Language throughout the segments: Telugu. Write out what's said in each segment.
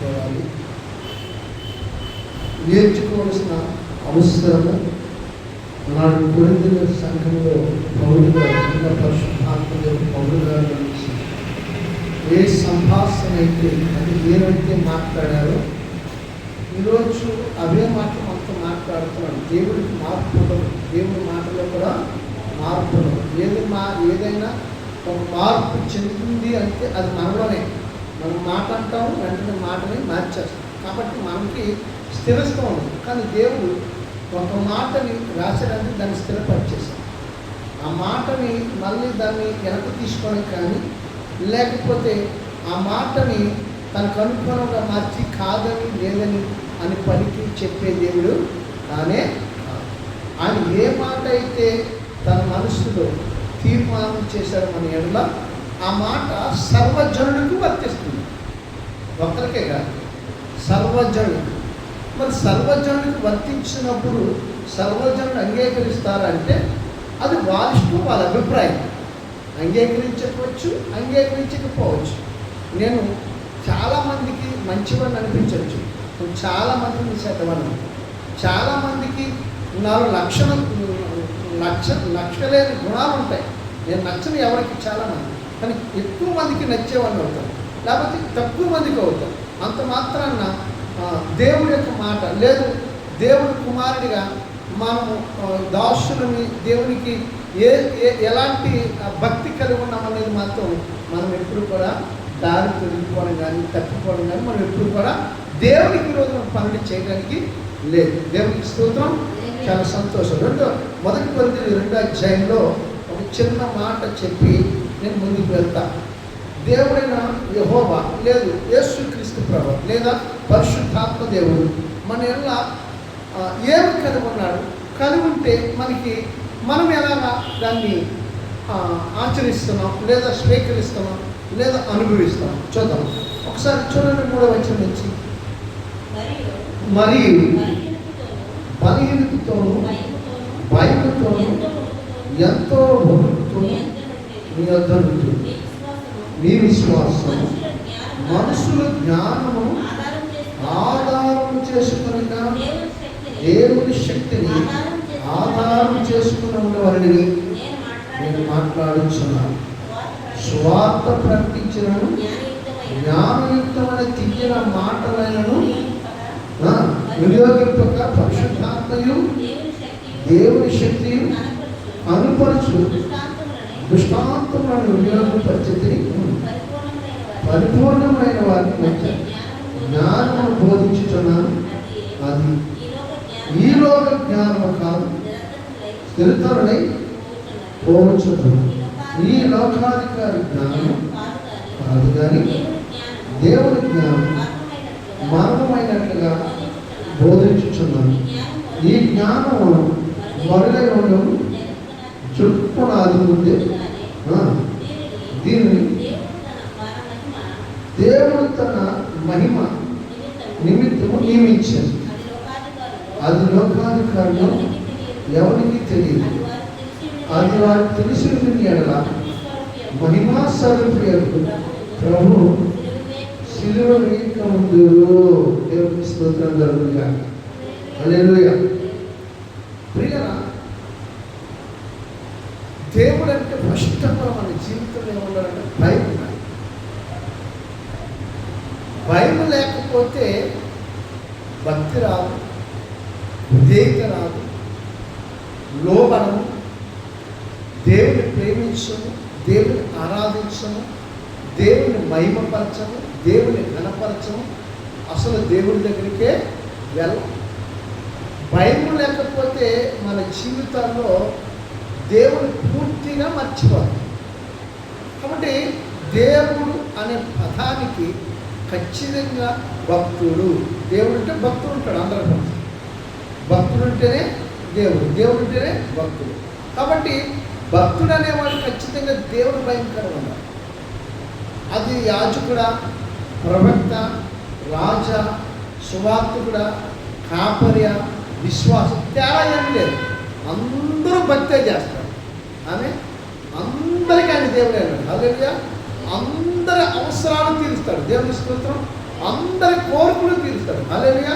నేర్చుకోవాలి. నేర్చుకోవాల్సిన అవసరము నాడు కొరిందుల సంఘంలో పౌరులు గారు ఇంకా పరిశుద్ధాత్మదేవుడు పౌరులు ఏ సంభాషణ అయితే అది ఏవైతే మాట్లాడారో ఈరోజు అవే మాటలు మొత్తం మాట్లాడుతున్నాడు దేవుడికి మార్పు ఉండదు దేవుడి మాటలో కూడా మార్పు ఉండదు ఏది మా ఏదైనా ఒక మార్పు చెందుతుంది అంటే అది మనలోనే. మనం మాట అంటాము వెంటనే మాటని మార్చేస్తాం కాబట్టి మనకి స్థిరత్వం ఉంది. కానీ దేవుడు ఒక మాటని రాసడానికి దాన్ని స్థిరపరిచేశాడు. ఆ మాటని మళ్ళీ దాన్ని వెనక్కి తీసుకొని కానీ లేకపోతే ఆ మాటని తనకు అనుకూలంగా మార్చి కాదని లేదని అని పలికి చెప్పే దేవుడు తానే ఆయన ఏ మాట అయితే తన మనసులో తీర్మానం చేశారు మన ఎడల ఆ మాట సర్వజనుడికి వర్తిస్తుంది. ఒక్కరికే కాదు సర్వజనుడు. మరి సర్వజనుడికి వర్తించినప్పుడు సర్వజనుడు అంగీకరిస్తారంటే అది వారి ఇష్టం వాళ్ళ అభిప్రాయం. అంగీకరించకపోవచ్చు అంగీకరించకపోవచ్చు. నేను చాలామందికి మంచివాడిని అనిపించవచ్చు. నేను చాలామందిని చెడ్డవాడిని చాలామందికి నాలుగు లక్షణ లక్ష లక్షలేని గుణాలు ఉంటాయి నేను నచ్చని ఎవరికి చాలామంది కానీ ఎక్కువ మందికి నచ్చేవాడిని అవుతాను లేకపోతే తక్కువ మందికి అవుతాను అంత మాత్రాన దేవుడి యొక్క మాట లేదు దేవుడి కుమారుడిగా మనము దాసులని దేవునికి ఏ ఏ ఎలాంటి భక్తి కలిగి ఉన్నామనేది మాత్రం మనం ఎప్పుడు కూడా దారి తొలగిపోవడం కానీ తప్పిపోవడం కానీ మనం ఎప్పుడు కూడా దేవునికి రోజున పనులు చేయడానికి లేదు. దేవునికి స్తోత్రం. చాలా సంతోషం. రెండో మొదటి కొద్ది రెండో అధ్యాయంలో చిన్న మాట చెప్పి నేను ముందుకు వెళ్తా. దేవుడైన యహోవా లేదు యేసుక్రీస్తు ప్రభు లేదా పరిశుద్ధాత్మ దేవుడు మన ఎలా ఏమి కలిగి ఉన్నాడు? కలిగి ఉంటే మనకి మనం ఎలాగా దాన్ని ఆచరిస్తున్నాం లేదా స్వీకరిస్తున్నాం లేదా అనుభవిస్తున్నాం? చూద్దాం. ఒకసారి చూడండి మూడో వచ్చిన నుంచి. మరియు బలహీనతతోనూ, భయముతోనూ ఎంతో ఎంతో మీ మీ మీ విశ్వాసం మనుషుల జ్ఞానము ఆధారం చేసుకొని చేసుకుని దేవుని శక్తిని ఆధారం చేసుకుని ఉన్నవారిని నేను మాట్లాడుచున్నాను. వార్త స్వార్థ ప్రకటించినను జ్ఞానయుక్తమైన జ్ఞానయుక్తమైన తీయన మాటలైనను వినియోగింపక, పరిశుద్ధాత్మయు దేవుని శక్తి శక్తియు అనుపరచు. దృష్టాంతములను వినియోగపరిచితి పరిపూర్ణమైన వారికి పరిపూర్ణమైన మధ్య జ్ఞానము బోధించుతున్నాను అది ఈ లోక జ్ఞానము కాదు. స్థిరతరుడై స్థిరతరులై ఈ లోకాధికారి జ్ఞానము కాదు కానీ దేవుని జ్ఞానం మర్మమైనట్లుగా మర్మమైనట్లుగా బోధించుచున్నాను. ఈ జ్ఞానము మరుగై మరుగైన చుట్టుకున్నది ముందే ఆ, దీనిని దేవుడు తన మహిమ నిమిత్తము నియమించాడు. అది లోకాధికారులు ఎవరికి తెలియదు. అది వారికి తెలిసి ఎడల మహిమా స్వరూపేరు ప్రభు శిలువ వేయక ముందు దేవునికి స్తోత్రం జరుగుతుంది హల్లెలూయా. ప్రియరా దేవుడు అంటే ఫస్ట్ ఆఫ్ ఆల్ మన జీవితంలో ఏమన్నారంటే భయం ఉండాలి. భయం లేకపోతే భక్తి రాదు విధేయత రాదు లోబడము దేవుని ప్రేమించము దేవుని ఆరాధించము దేవుని మహిమపరచము దేవుని ఘనపరచము అసలు దేవుడి దగ్గరికే వెళ్ళం భయం లేకపోతే మన జీవితాల్లో దేవుని పూర్తిగా మర్చిపోతాం కాబట్టి దేవుడు అనే పదానికి ఖచ్చితంగా భక్తుడు దేవుడు అంటే భక్తుడు ఉంటాడు అందరికీ భక్తుడు ఉంటేనే దేవుడు దేవుడు ఉంటేనే భక్తుడు. కాబట్టి భక్తుడు అనేవాడు ఖచ్చితంగా దేవుడు భయంకరం ఉండాలి. అది యాజకుడ ప్రవక్త రాజా సువార్తకుడ కాపర్య విశ్వాసం తేడా ఏం లేదు. అందరూ భక్తే చేస్తారు. ఆమె అందరికీ ఆయన దేవుడే అన్నాడు అందరి అవసరాలు తీరుస్తాడు. దేవుని స్తోత్రం అందరి కోరికలు తీరుస్తాడు. అలేలుగా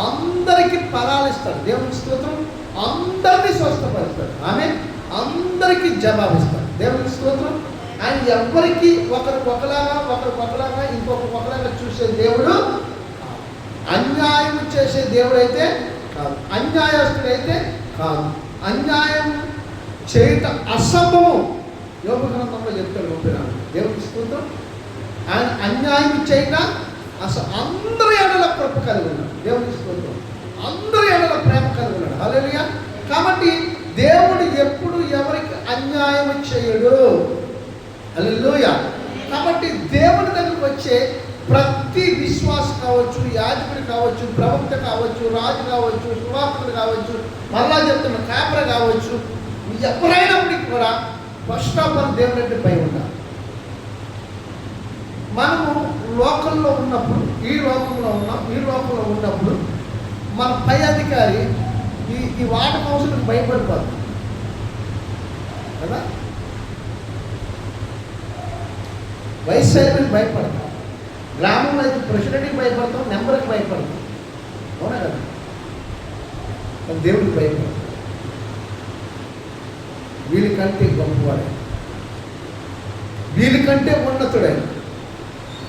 అందరికి ఫలాలు ఇస్తాడు. దేవుని స్తోత్రం అందరినీ స్వస్థపరుస్తాడు. ఆమె అందరికీ జవాబిస్తాడు దేవుని స్తోత్రం ఆయన ఎవరికి ఒకరికి ఒకలాగా ఒకరికి ఒకలాగా ఇంకొకరికి ఒకలాగా చూసే దేవుడు అన్యాయం చేసే దేవుడైతే కాదు. అన్యాయస్తుడైతే కాదు. అన్యాయం చేయట అసంభవం యోగ గ్రంథంలో చెప్తాడు గొప్పనాడు దేవుడికి స్తోత్రం. ఆయన అన్యాయం చేయక అసలు అందరి ఎడల కృప కలిగి ఉన్నాడు. దేవుడికి స్తోత్రం. అందరి ఎడల ప్రేమ కలిగి ఉన్నాడు. హల్లెలూయా. కాబట్టి దేవుడు ఎప్పుడు ఎవరికి అన్యాయం చేయడు. హల్లెలూయా. కాబట్టి దేవుని దగ్గరికి వచ్చే ప్రతి విశ్వాస కావచ్చు యాజకుడు కావచ్చు ప్రవక్త కావచ్చు రాజు కావచ్చు సువార్తలు కావచ్చు మరలా చెప్తున్న కాపర కావచ్చు ఎవరైనప్పటికీ కూడా ఫస్ట్ ఆఫ్ ఆల్ దేవుని అంటే భయం ఉండాలి. మనము లోకంలో ఉన్నప్పుడు ఈ లోకంలో ఉన్నాం ఈ లోకంలో ఉన్నప్పుడు మన పై అధికారి ఈ ఈ వాట కౌన్సిల్కి భయపడిపోతుంది కదా? వైస్ చైర్మన్కి భయపడతాం. గ్రామంలో అయితే ప్రెసిడెంట్కి భయపడతాం నెంబర్కి భయపడతాం. అవునా కదా? దేవుడికి భయపడతాం. వీళ్ళకంటే గొప్పవాడే. వీళ్ళకంటే ఉన్నతుడైన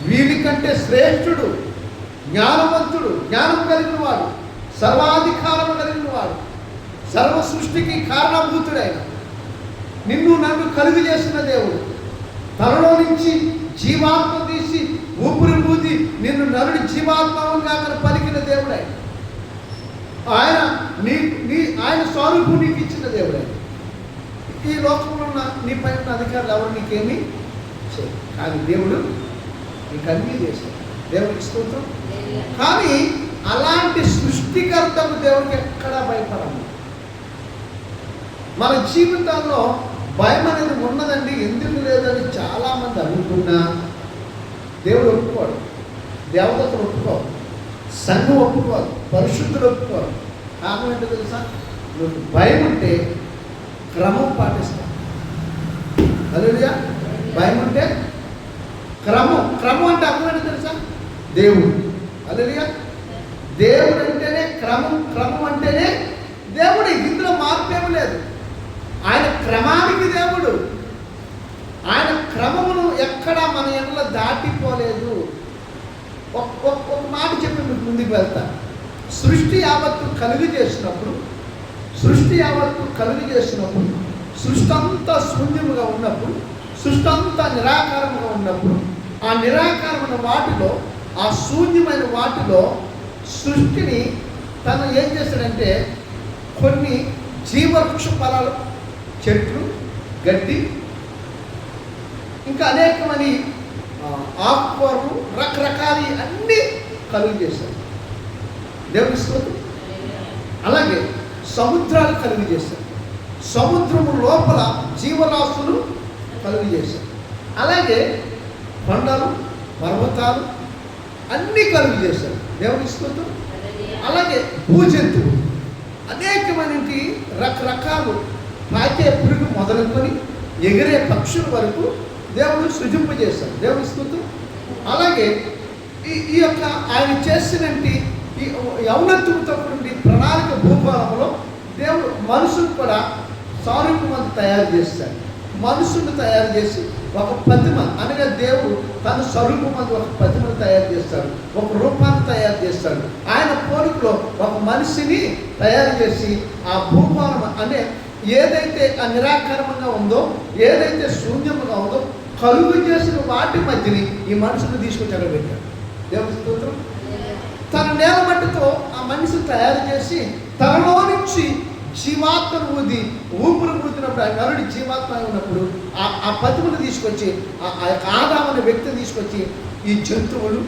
వీళ్ళకంటే శ్రేష్ఠుడు జ్ఞానవంతుడు జ్ఞానం కలిగిన వాడు సర్వాధికారం కలిగిన వాడు సర్వ సృష్టికి కారణభూతుడైన నిన్ను నన్ను కలుగు చేసిన దేవుడు. తనలో నుంచి జీవాత్మ తీసి ఊపిరి నిన్ను నరుడి జీవాత్మగా పలికిన దేవుడై ఆయన. నీ నీ ఆయన స్వరూపు నీకు ఇచ్చిన దేవుడై ఈ లోకంలో ఉన్న నీ పైన అధికారులు ఎవరు? నీకేమీ చేయరు. కానీ దేవుడు నీకు అన్నీ చేశాడు. దేవుడికి స్తోత్రం. కానీ అలాంటి సృష్టికర్తకు దేవుడికి ఎక్కడా భయపడము. మన జీవితాల్లో భయం అనేది ఉన్నదండి ఎందుకు లేదని చాలామంది అనుకున్నా దేవుడు ఒప్పుకోడు. దేవతలు ఒప్పుకోరు. సంఘం ఒప్పుకోరు పరిశుద్ధులు ఒప్పుకోరు. కారణం ఏంటో తెలుసా? నువ్వు భయం ఉంటే క్రమం పాటిస్తాం. అదేవిధంగా భయం అంటే క్రమం క్రమం అంటే అర్థం తెలుసా? దేవుడు. అదేవిధంగా దేవుడు అంటేనే క్రమం క్రమం అంటేనే దేవుడు. ఇందులో మార్పు లేదు. ఆయన క్రమానికి దేవుడు. ఆయన క్రమమును ఎక్కడా మన ఇంట్లో దాటిపోలేదు. ఒక ఒక మాట చెప్పి మీకు ముందుకు వెళ్తా. సృష్టి యావత్తు కలుగు చేసినప్పుడు సృష్టి యావత్తు కలుగు చేసినప్పుడు సృష్టి అంతా శూన్యముగా ఉన్నప్పుడు సృష్టి అంతా నిరాకారముగా ఉన్నప్పుడు ఆ నిరాకారమైన వాటిలో ఆ శూన్యమైన వాటిలో సృష్టిని తను ఏం చేశాడంటే కొన్ని జీవవృక్ష ఫలాలు చెట్లు గడ్డి ఇంకా అనేకమైన ఆకుకూరలు రకరకాల అన్నీ కలుగు చేశారు దేవుని అలాగే సముద్రాలు కలుగు చేశాడు సముద్రము లోపల జీవరాశులు కలుగు చేశాడు అలాగే కొండలు పర్వతాలు అన్నీ కలుగు చేశాడు దేవుని స్తోత్రం. అలాగే భూజంతువు. అనేకమైనటి రకరకాలు పాకే పురుగు మొదలుకొని ఎగిరే పక్షుల వరకు దేవుడు సృజింపజేశాడు. దేవుని స్తోత్రం. అలాగే ఈ ఈ యొక్క ఆయన చేసినటువంటి ఈ యౌనత్వంతో నుండి ప్రణాళిక భూభాగంలో దేవుడు మనుషులు కూడా సారూప్యమంత తయారు చేస్తాడు మనుషుని తయారు చేసి ఒక ప్రతిమ అనగా దేవుడు తన స్వరూపమందు ఒక ప్రతిమను తయారు చేస్తాడు ఒక రూపాన్ని తయారు చేస్తాడు. ఆయన పోలికలో ఒక మనిషిని తయారు చేసి ఆ భూగోళం అనే ఏదైతే ఆ నిరాకారంగా ఉందో ఏదైతే శూన్యముగా ఉందో కలుగు చేసిన వాటి మధ్యని ఈ మనుషులు తీసుకొచ్చి అక్కడ పెట్టాడు స్తోత్రం. ఆ మనిషిని తయారు చేసి తనలో నుంచి జీవాత్మను ఊది ఊపిరి పుడుతున్నప్పుడు ఆ నరుడి జీవాత్మ ఉన్నప్పుడు ఆ ఆ పతిమను తీసుకొచ్చి ఆ ఆ యొక్క ఆదాం వ్యక్తిని తీసుకొచ్చి ఈ జంతువులు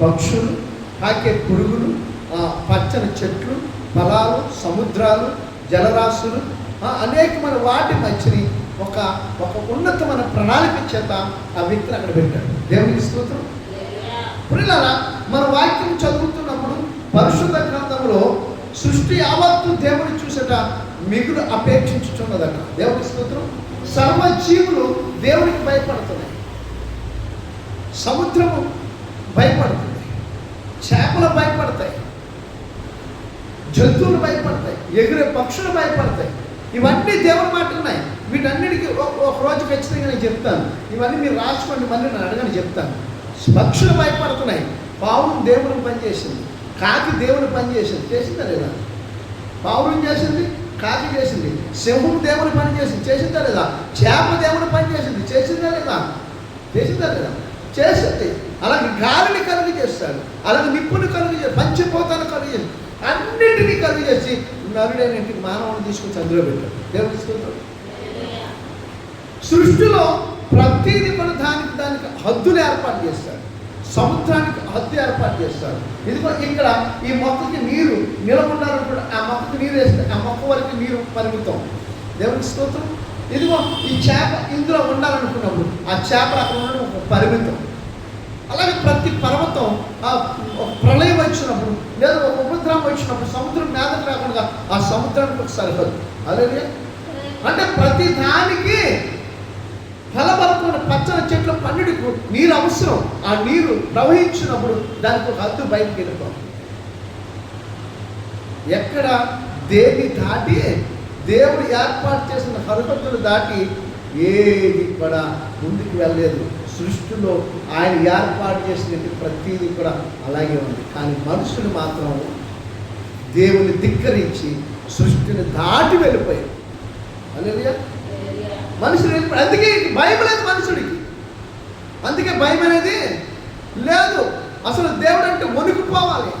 పక్షులు కాకే పురుగులు ఆ పచ్చని చెట్లు ఫలాలు సముద్రాలు జలరాశులు ఆ అనేకమైన వాటి మధ్యని ఒక ఒక ఉన్నతమైన ప్రణాళిక చేత ఆ వ్యక్తిని అక్కడ పెట్టాడు దేవునికి స్తోత్రం. ప్రిల్లరా మన వాక్యం చదువుతున్న పరిశుద్ధ గ్రంథంలో సృష్టి యావత్తు దేవుని చూసేట మిగులు అపేక్షించుచున్నదట. దేవుని స్తోత్రం. సర్వ జీవులు దేవునికి భయపడుతున్నాయి. సముద్రము భయపడుతుంది. చేపలు భయపడతాయి. జంతువులు భయపడతాయి. ఎగిరే పక్షులు భయపడతాయి. ఇవన్నీ దేవుని మాట ఉన్నాయి వీటన్నిటికీ ఒక- రోజు ఖచ్చితంగా నేను చెప్తాను. ఇవన్నీ మీరు రాసుకోండి మళ్ళీ నేను అడగని చెప్తాను. పక్షులు భయపడుతున్నాయి. పావులు దేవుని పనిచేసింది. కాకి దేవుని పని చేసింది. చేసిందా లేదా? పావురం చేసింది కాకి చేసింది. సింహం దేవుని పని చేసింది చేసిందా లేదా? చేప దేవుని పని చేసింది చేసిందా లేదా? చేసిందా లేదా? చేసింది. అలాగే గాలిని కలుగు చేస్తాడు అలాగే నిప్పుని కలుగు చేస్తాడు పంచిపోతాను కలుగు చేసి అన్నింటినీ కలుగు చేసి నరుడేనేంటి మానవుని తీసుకొచ్చి అందులో పెట్టాడు. దేవుడు తీసుకుంటాడు సృష్టిలో ప్రతిదీ కూడా దానికి దానికి హద్దులు ఏర్పాటు చేస్తాడు. సముద్రానికి హద్దు ఏర్పాటు చేస్తాడు ఇదిగో ఇక్కడ ఈ మొక్కకి నీరు నిలబడాలనుకుంటే ఆ మొక్కకి నీరు వేస్తే ఆ మొక్క వరకు నీరు పరిమితం. దేవుని స్తోత్రం. ఇదిగో ఈ చేప ఇందులో ఉండాలనుకున్నప్పుడు ఆ చేప అక్కడ ఉండడం ఒక పరిమితం. అలాగే ప్రతి పర్వతం ఆ ప్రళయం వచ్చినప్పుడు లేదా ఒక ఉపద్రవం వచ్చినప్పుడు సముద్రం మీద రాకుండా ఆ సముద్రానికి ఒక సరిహద్దు అలాగే అంటే ప్రతి దానికి ఫలభరితమైన పచ్చని చెట్ల పన్నెండుకు నీరు అవసరం. ఆ నీరు ప్రవహించినప్పుడు దానికి ఒక హద్దు బయటకు వెళ్ళిపోతుంది ఎక్కడ దేవి దాటి దేవుడు ఏర్పాటు చేసిన హరిహద్దులు దాటి ఏది కూడా ముందుకు వెళ్ళలేదు. సృష్టిలో ఆయన ఏర్పాటు చేసిన ప్రతిదీ కూడా అలాగే ఉంది. కానీ మనుషులు మాత్రం దేవుని ధిక్కరించి సృష్టిని దాటి వెళ్ళిపోయారు. అలా మనుషులు వెళ్ళిపోయి అందుకే భయం లేదు మనుషుడికి. అందుకే భయం అనేది లేదు. అసలు దేవుడు అంటే వణుకుపోవాలి.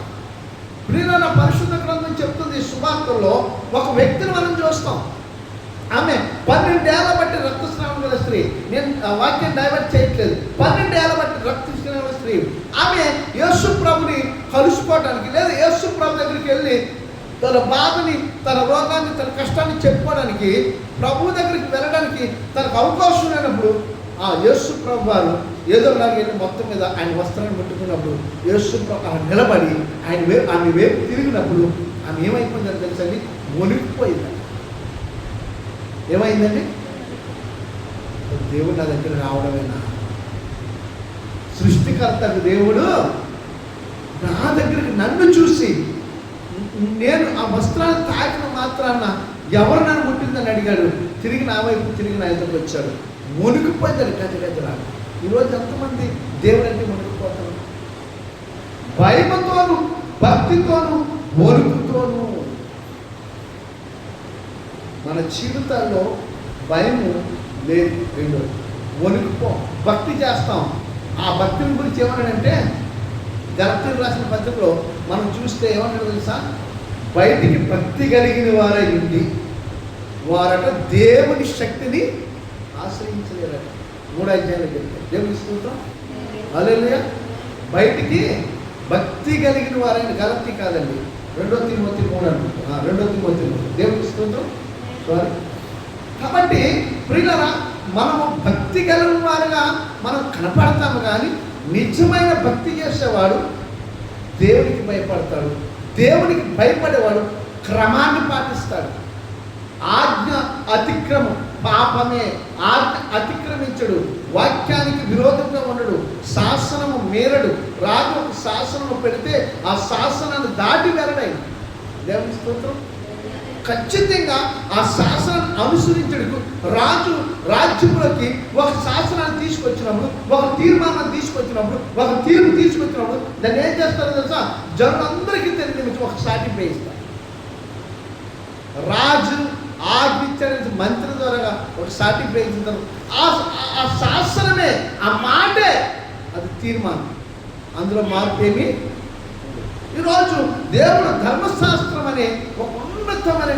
ప్రియుల పరిశుద్ధ గ్రంథం చెప్తుంది సువార్తల్లో ఒక వ్యక్తిని మనం చూస్తాం. ఆమె పన్నెండేళ్ళ బట్టి రక్తస్రావం గల స్త్రీ. నేను వాక్యం డైవర్ట్ చేయట్లేదు. పన్నెండేళ్ళ బట్టి రక్తస్రావం స్త్రీ. ఆమె యేసు ప్రభుని కలుసుకోవడానికి లేదా యేసు ప్రభు దగ్గరికి వెళ్ళి తన బాధని తన రోగాన్ని తన కష్టాన్ని చెప్పుకోవడానికి ప్రభు దగ్గరికి వెళ్ళడానికి తనకు అవకాశం లేనప్పుడు ఆ యేసు ప్రభు వారు ఏదో వెళ్ళి మొత్తం మీద ఆయన వస్త్రాన్ని ముట్టుకున్నప్పుడు యేసు నిలబడి ఆయన వే ఆమె వైపు తిరిగినప్పుడు ఆమె ఏమైపోయిందని తెలుసండి వణికిపోయింది ఏమైందండి? దేవుడు నా దగ్గర రావడమేనా? సృష్టికర్తకు దేవుడు నా దగ్గరికి నన్ను చూసి నేను ఆ వస్త్రాన్ని తాకిన మాత్రాన ఎవరు నన్ను ముట్టిందని అడిగాడు? తిరిగి నా వైపు తిరిగి నా ఎదురుకు వచ్చాడు. మునిగిపోయిందని గజ గజరాడు ఈరోజు ఎంతమంది దేవుడు అంటే మునిగిపోతారు? భయముతోను భక్తితోను వణుకుతోను. మన జీవితాల్లో భయము లేదు. రెండు వణుకుపో. భక్తి చేస్తాం. ఆ భక్తిని గురించి ఏమన్నాడంటే గలతీలు రాసిన పత్రికలో మనం చూస్తే ఏమన్నాడు తెలుసా? బయటికి భక్తి కలిగిన వారై ఉండి వారట దేవుని శక్తిని ఆశ్రయించలేరట. మూడు అధ్యాయులు చెప్తారు. దేవుని స్తోత్రం. అలెలుయ బయటికి భక్తి కలిగిన వారైన గలతి కాదండి. రెండో తిరుమతి మూడు అనుకుంటా రెండో తిరుమతి మూడు. దేవుని స్తోత్రం. సారీ కాబట్టి ప్రియులరా మనము భక్తి కలిగిన వారుగా మనం కనపడతాము కానీ నిజమైన భక్తి చేసేవాడు దేవునికి భయపడతాడు. దేవునికి భయపడేవాడు క్రమాన్ని పాటిస్తాడు. ఆజ్ఞ అతిక్రమం. పాపమే ఆజ్ఞ అతిక్రమించడు. వాక్యానికి విరోధంగా ఉండడు. శాసనము మేరడు. రాజు ఒక శాసనము పెడితే ఆ శాసనాన్ని దాటి వెళ్ళడై దేవుని స్తోత్రం. ఖచ్చితంగా ఆ శాసనాన్ని అనుసరించడు రాజు రాజ్యములకి ఒక శాసనాన్ని తీసుకొచ్చినప్పుడు ఒక తీర్మానాన్ని తీసుకొచ్చినప్పుడు ఒక తీర్పు తీసుకొచ్చినప్పుడు దాన్ని ఏం చేస్తారో తెలుసా? జనులందరికీ తెలియదు ఒక సాటి రాజు ఆ ఆజ్ఞించడానికి మంత్రి ద్వారా ఒక సర్టిఫికేట్ వేయించుతారు ఆ ఆ ఆ మాటే అది తీర్మానం. అందులో మార్పు ఏమి? ఈరోజు దేవుడు ధర్మశాస్త్రం అనే ఒక ఉన్నతమైన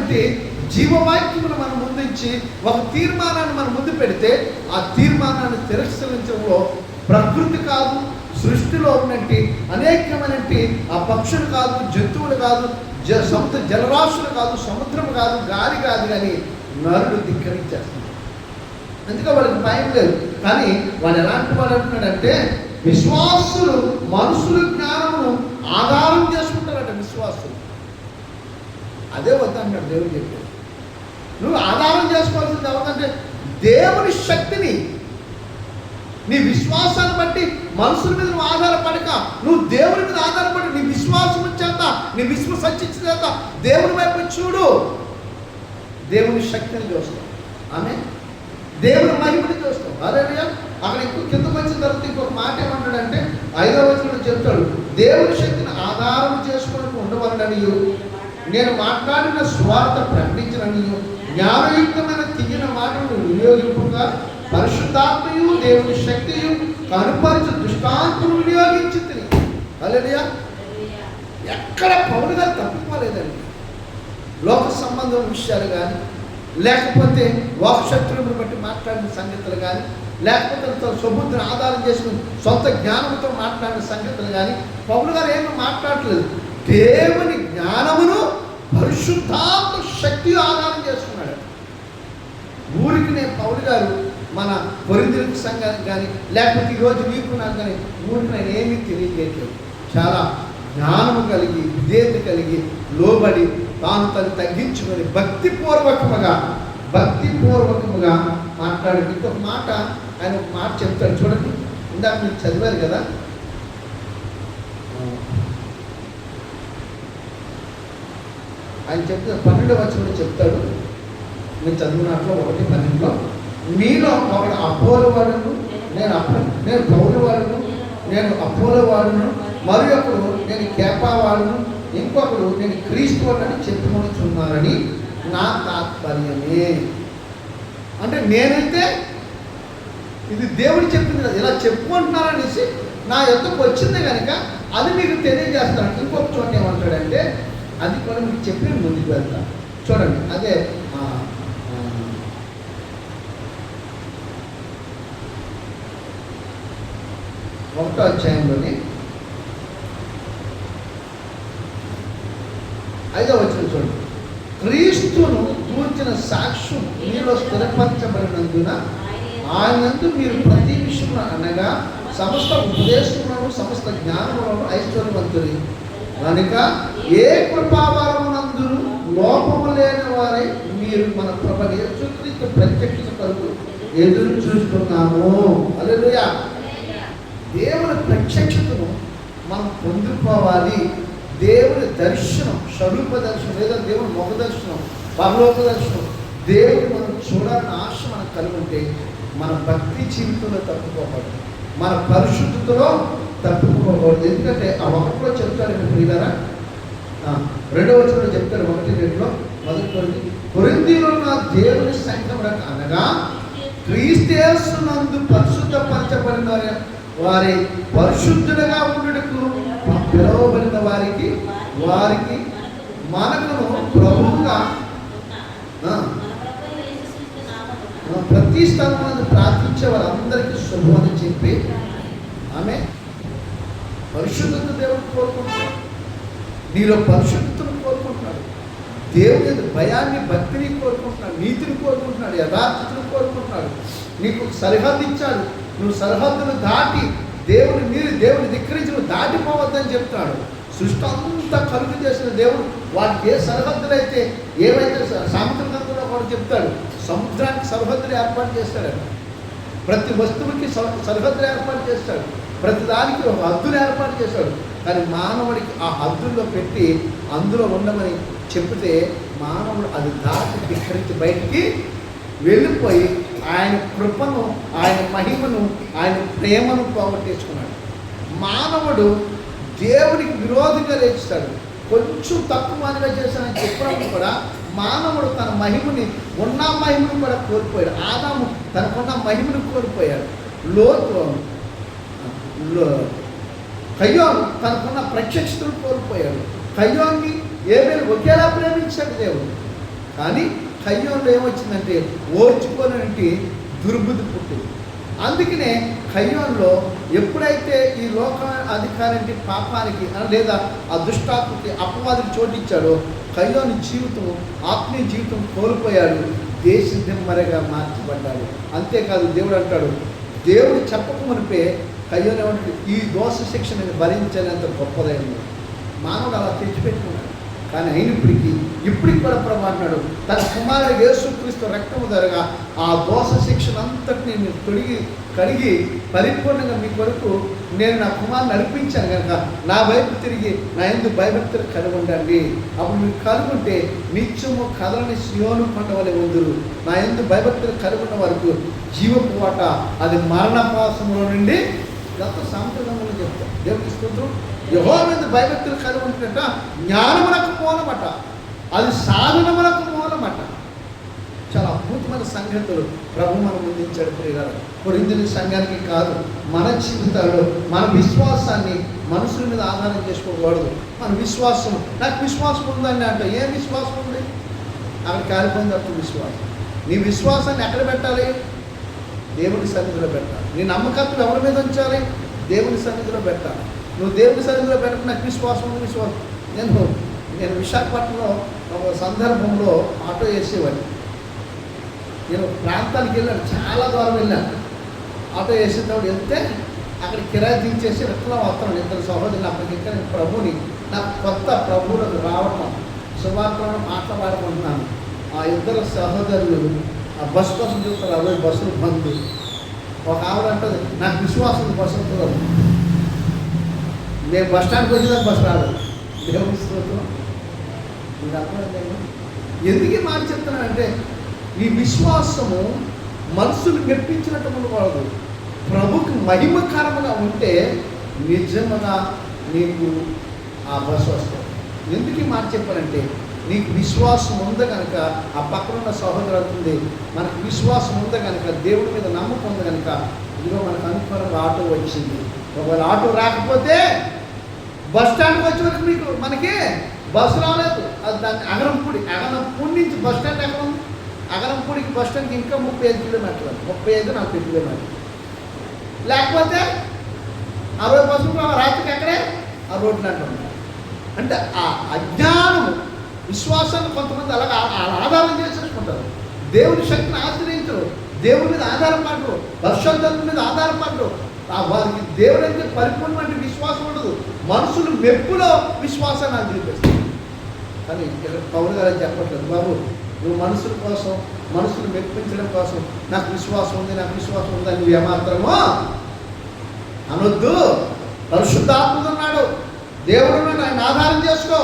జీవవాక్యమును మన ముందుంచి ఒక తీర్మానాన్ని మన ముందు పెడితే ఆ తీర్మానాన్ని తిరస్కరించడంలో ప్రకృతి కాదు సృష్టిలో ఉన్నట్టు అనేకమైనటి ఆ పక్షులు కాదు జంతువులు కాదు జ సముద్ర జలరాశులు కాదు సముద్రం కాదు గాలి కాదు కానీ నరుడు ధిక్కరించేస్తుంది అందుకే వాళ్ళకి భయం లేదు. కానీ వాళ్ళు ఎలాంటి వాళ్ళు అంటున్నాడంటే విశ్వాసులు మనుషుల జ్ఞానమును ఆధారం చేసుకుంటారట విశ్వాసులు. అదే వద్దన్నాడు దేవుడు చెప్పాడు నువ్వు ఆధారం చేసుకోవాల్సింది ఎవరికంటే దేవుని శక్తిని నీ విశ్వాసాన్ని బట్టి మనుషుల మీద నువ్వు ఆధారపడక నువ్వు దేవుని మీద ఆధారపడి నీ నీ విశ్వ సచ్చిన తర్వాత దేవుని వైపు చూడు. దేవుని శక్తిని చూస్తాం ఆమె దేవుని మహిమని చూస్తాం అరే అక్కడ ఇంకో కిందకు వచ్చిన తర్వాత ఇంకొక మాట ఏమంటాడంటే ఐదవ వచనంలో చెప్తాడు దేవుని శక్తిని ఆధారం చేసుకుని ఉండవలననియు. నేను మాట్లాడిన స్వార్థ ప్రకటించిననియు. జ్ఞానయుక్తమైన తీయన మాటను వినియోగింపుగా పరిశుద్ధాత్మయు దేవుని శక్తియు కనుపరచు దృష్టాంతులు వినియోగించింది అలెలియా ఎక్కడ పౌరు గారు తప్పిపోలేదండి. లోక సంబంధం విషయాలు కానీ లేకపోతే వాక్శత్రువుని బట్టి మాట్లాడిన సంగతులు కానీ లేకపోతే తన సముద్రం ఆధారం చేసుకుని సొంత జ్ఞానంతో మాట్లాడిన సంగతులు కానీ పౌరు గారు ఏమీ మాట్లాడలేదు. దేవుని జ్ఞానమును పరిశుద్ధాత్మ శక్తి ఆధారం చేసుకున్నాడు. ఊరికి నేను పౌరు గారు మన పొరిందిరికి సంఘానికి కానీ లేకపోతే ఈరోజు నీకు నాకు కానీ ఊరికి నేను ఏమీ తెలియజేయట్లేదు చాలా జ్ఞానము కలిగి విధేయత కలిగి లోబడి తాను తను తగ్గించుకొని భక్తిపూర్వకముగా భక్తిపూర్వకముగా మాట్లాడు. ఇంకొక మాట ఆయన ఒక మాట చెప్తాడు. చూడండి ఇందాక మీరు చదివారు కదా? ఆయన చెప్తే పన్నెండు వచ్చిన చెప్తాడు. మీరు చదివినట్లో ఒకటి పన్నెండులో మీలో ఒకడు అపోల వాడును నేను అప్ప నేను పౌరు వాడును నేను అపోల వాడును మరి ఒకడు నేను కేపా వాడును ఇంకొకడు నేను క్రీస్తు వాడని చెప్పుకొనిచున్నారని నా తాత్పర్యమే. అంటే నేనైతే ఇది దేవుడు చెప్పింది కదా ఇలా చెప్పుకుంటున్నారనేసి నా యొక్కకు వచ్చింది కనుక అది మీకు తెలియజేస్తాను. ఇంకొక చోట ఏమంటాడంటే అది కూడా మీకు చెప్పి ముందుకు వెళ్తాను. చూడండి అదే ఆ, ఆ, ఒకటో అధ్యాయంలోని ఐదో వచ్చిన చూడండి. క్రీస్తును కూర్చిన సాక్ష్యం మీలో స్థిరపరచబడినందున ఆయనందు మీరు ప్రతి విషయంలో అనగా సమస్త ఉపదేశములను సమస్త జ్ఞానములను ఐశ్వర్యవంతుని కనుక ఏ కృపావరమునందును లోపము లేని వారై మీరు మన ప్రభ నేర్చుకుని ప్రత్యక్ష కొరకు ఎదురు చూస్తున్నాము. అదే దేవుని ప్రత్యక్షతను మనం పొందుకోవాలి. దేవుని దర్శనం స్వరూప దర్శనం లేదా దేవుని ముఖ దర్శనం పరలోక దర్శనం దేవుని మనం చూడాలని ఆశ మనకు కలిగి ఉంటే మన భక్తి జీవితంలో తప్పుకోకూడదు. మన పరిశుద్ధతలో తప్పుకోకూడదు. ఎందుకంటే ఆ ఒకటిలో చెప్తారండి ప్రియులరా? రెండవ వచనంలో చెప్తారు ఒకటి రెండులో మొదటి కొరింది. కొరిందీలో నా దేవుని సంఘం అనగా క్రీస్తేసునందు పరిశుద్ధపరచబడిన వారి- పరిశుద్ధులుగా ఉండటకు పిలువబడిన వారికి వారికి మనకును ప్రభువుగా ప్రతి స్థలంలో ప్రార్థించే వారందరికీ శుభమని చెప్పి ఆమె పరిశుద్ధత దేవుడు కోరుకుంటున్నాడు. నీలో పరిశుద్ధతను కోరుకుంటున్నాడు. దేవుని యొక్క భయాన్ని భక్తిని కోరుకుంటున్నాడు. నీతిని కోరుకుంటున్నాడు. యథార్థతను కోరుకుంటున్నాడు. నీకు సరిహద్దు ఇచ్చాడు. నువ్వు సరిహద్దును దాటి దేవుని మీరు దేవుని ధిక్కరించి నువ్వు దాటిపోవద్దని చెప్తాడు. సృష్టి అంతా కలుగు చేసిన దేవుడు. వాటికి ఏ సరిహద్దులు అయితే ఏవైతే సాముద్రికంలో కూడా చెప్తాడు. సముద్రానికి సరిహద్దులు ఏర్పాటు చేస్తాడు. ప్రతి వస్తువుకి సరిహద్దులు ఏర్పాటు చేస్తాడు. ప్రతి దానికి ఒక హద్దులు ఏర్పాటు చేస్తాడు. కానీ మానవుడికి ఆ హద్దుల్లో పెట్టి అందులో ఉండమని చెప్తే మానవుడు అది దాటి ధిక్కరించి బయటికి వెళ్ళిపోయి ఆయన కృపను ఆయన మహిమను ఆయన ప్రేమను పోగొట్టేసుకున్నాడు మానవుడు దేవునికి విరోధంగా లేచిస్తాడు. కొంచెం తక్కువ మాదిరిగా చేశానని చెప్పినప్పుడు కూడా మానవుడు తన మహిమని ఉన్న మహిమను కూడా కోల్పోయాడు. ఆదాము తనకున్న మహిమను కోల్పోయాడు. లోతు లో- కయ్యోను తనకున్న ప్రత్యక్షతను కోల్పోయాడు. కయ్యోన్ని ఏమేమి ఒకేలా ప్రేమించాడు దేవుడు. కానీ కయ్యోన్లో ఏమొచ్చిందంటే ఓర్చుకోనంటి దుర్బుద్ధి పుట్టింది. అందుకనే కయ్యోన్లో ఎప్పుడైతే ఈ లోక అధికారానికి పాపానికి లేదా ఆ దుష్టాత్మకి అపవాదికి చోటిచ్చాడో కయ్యోని జీవితం ఆత్మీయ జీవితం కోల్పోయాడు దేశ దిమ్మరగా మార్చబడ్డాడు. అంతేకాదు దేవుడు అంటాడు దేవుడు చెప్పక మునిపే కయ్యోని ఏమంటాడు ఈ దోష శిక్షణని భరించలేంత గొప్పదైంది మానవుడు అలా తెచ్చిపెట్టుకున్నాడు. కానీ అయినప్పటికీ ఇప్పటికి కూడా ప్రభు అన్నాడు తన కుమారుడు యేసుక్రీస్తు రక్తము ధరగా ఆ దోష శిక్షను అంతటిని మీరు తొడిగి కడిగి పరిపూర్ణంగా మీ కొరకు నేను నా కుమారుని నడిపించాను కనుక నా వైపు తిరిగి నా ఎందుకు భయభక్తులు కలిగి ఉండండి అప్పుడు మీరు కలుగుంటే నిత్యము కదలని సియోను పంట వలె నా ఎందుకు భయభక్తులు కలిగి ఉన్న వరకు జీవపు వాట అది మరణపాసంలో నుండి గత సాంప్రదాయంలో చెప్తాను దేవుడికి స్తోత్రం. యహో భయభక్తులు కలిగి ఉంటుంట జ్ఞానమునకు మూలమట అది సాధనమునకు మూలమట. చాలా అద్భుతమైన సంగతులు ప్రభు మనం ముందించాడు ప్రియులారా. కొరిందుని సంఘానికి కాదు మన జీవితాల్లో మన విశ్వాసాన్ని మనుషుల మీద ఆధారం చేసుకోకూడదు. మన విశ్వాసం నాకు విశ్వాసం ఉందండి అంట. ఏ విశ్వాసం ఉంది? అక్కడ కాలిపోయింది అప్పుడు విశ్వాసం. నీ విశ్వాసాన్ని ఎక్కడ పెట్టాలి? దేవుని సన్నిధిలో పెట్టాలి. నీ నమ్మకత్వం ఎవరి మీద ఉంచాలి? దేవుని సన్నిధిలో పెట్టాలి. నువ్వు దేవుని సన్నిధిలో పెట్టడం నాకు విశ్వాసం ఉంది విశ్వాసం. నేను నేను విశాఖపట్నంలో ఒక సందర్భంలో ఆటో వేసేవాడిని. నేను ప్రాంతానికి వెళ్ళాను చాలా దూరం వెళ్ళాను. ఆటో వేసేటప్పుడు వెళ్తే అక్కడ కిరాయి దించేసి ఎట్లా వస్తాను ఇద్దరు సహోదరులు అప్పటికి ఇక్కడ ప్రభుని నాకు కొత్త ప్రభువులకు రావటం శుభార్పణ మాట్లాడుకుంటున్నాను. ఆ ఇద్దరు సహోదరులు ఆ బస్సు కోసం చూస్తారు అరవై బస్సులు బంద్. ఒక ఆవిడ అంటుంది నాకు విశ్వాసం బస్సు నేను బస్ స్టాండ్కి వచ్చేదాకా బస్ రాదు. దేవుని స్తోత్రం. మీకు అర్థమైందేమో ఎందుకు ఈ మాట చెప్తున్నానంటే ఈ విశ్వాసము మనసును మెప్పించినట్టు ఉండకూడదు ప్రభుకి మహిమకరముగా ఉంటే నిజముగా నీకు ఆ బస్ వస్తుంది. ఎందుకు ఈ మాట చెప్పానంటే నీకు విశ్వాసం ఉంది కనుక ఆ పక్కన ఉన్న సహోదరు అవుతుంది మనకు విశ్వాసం ఉంది కనుక దేవుడి మీద నమ్మకం ఉంది కనుక ఇదిగో మనకు అనుకూలంగా ఆటో వచ్చింది. ఒకవేళ ఆటో రాకపోతే బస్ స్టాండ్కి వచ్చే వరకు మీకు మనకి బస్సు రాలేదు. అది దాన్ని అగరంపూడి అగరంపూడి నుంచి బస్ స్టాండ్ ఎక్కడ ఉంది? అగరంపూడికి బస్ స్టాండ్కి ఇంకా ముప్పై ఐదు కిలోమీటర్లు. ముప్పై ఐదు నలభై కిలోమీటర్లు. లేకపోతే అరవై బస్సులు రాత్రికి ఎక్కడే? ఆ రోడ్లు అంటే అంటే ఆ అజ్ఞానం విశ్వాసాన్ని కొంతమంది అలాగా ఆ- ఆధారం చేసేసుకుంటారు. దేవుని శక్తిని ఆశ్రయించరు. దేవుని మీద ఆధారపడరు. వర్షాంతం మీద ఆధారపడరు. వారికి దేవుడు అంటే పరిపూర్ణమైన విశ్వాసం ఉండదు. మనుషులు మెప్పులో విశ్వాసాన్ని అందిరిపిస్తారు కానీ పౌరు గారు చెప్పట్లేదు. బాబు నువ్వు మనుషుల కోసం మనుషులు మెప్పించడం కోసం నాకు విశ్వాసం ఉంది నాకు విశ్వాసం ఉందని నువ్వు ఏమాత్రమో అనొద్దు. పరిశుద్ధాత్మతున్నాడు దేవుడు ఆయన ఆధారం చేసుకో.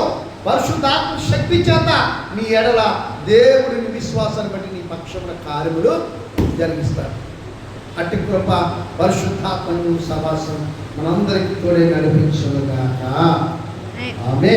పరిశుద్ధాత్మ శక్తి చేత నీ ఎడల దేవుడిని విశ్వాసాన్ని బట్టి నీ పక్షముల కార్యములు జరిగిస్తాడు అట్టి కృప పరిశుద్ధాత్మను సమాసం మనందరికీ తోడే నడిపించుగాక ఆమె